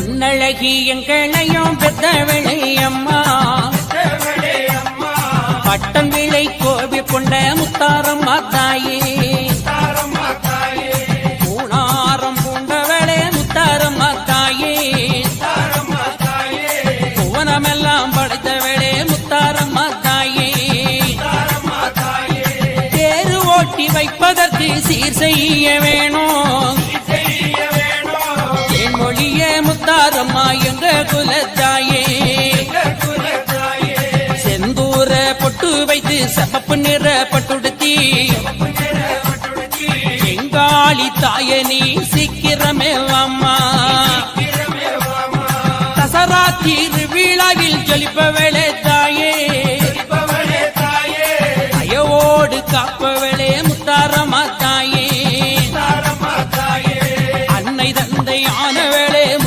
பொன்னழகி எங்களையும் பெத்தவளை அம்மா. பட்டம் விளை கோவி கொண்ட முத்தாரம்மா தாயே பூணாரம் பூண்டவளே முத்தாரம்மா தாயே புவனமெல்லாம் படைத்தவளே முத்தாரம்மா தாயே தேரு ஓட்டி வைப்பதற்கு சீர் செய்யவே முத்தாரம்மா எங்க குலத்தாயே? செந்தூர பொட்டு வைத்து சப்பப்பு நிற பட்டுடுத்தி. எங்காளி தாய நீ சீக்கிரமே அம்மா தசரா திருவிழாவில் ஜொலிப்பவளே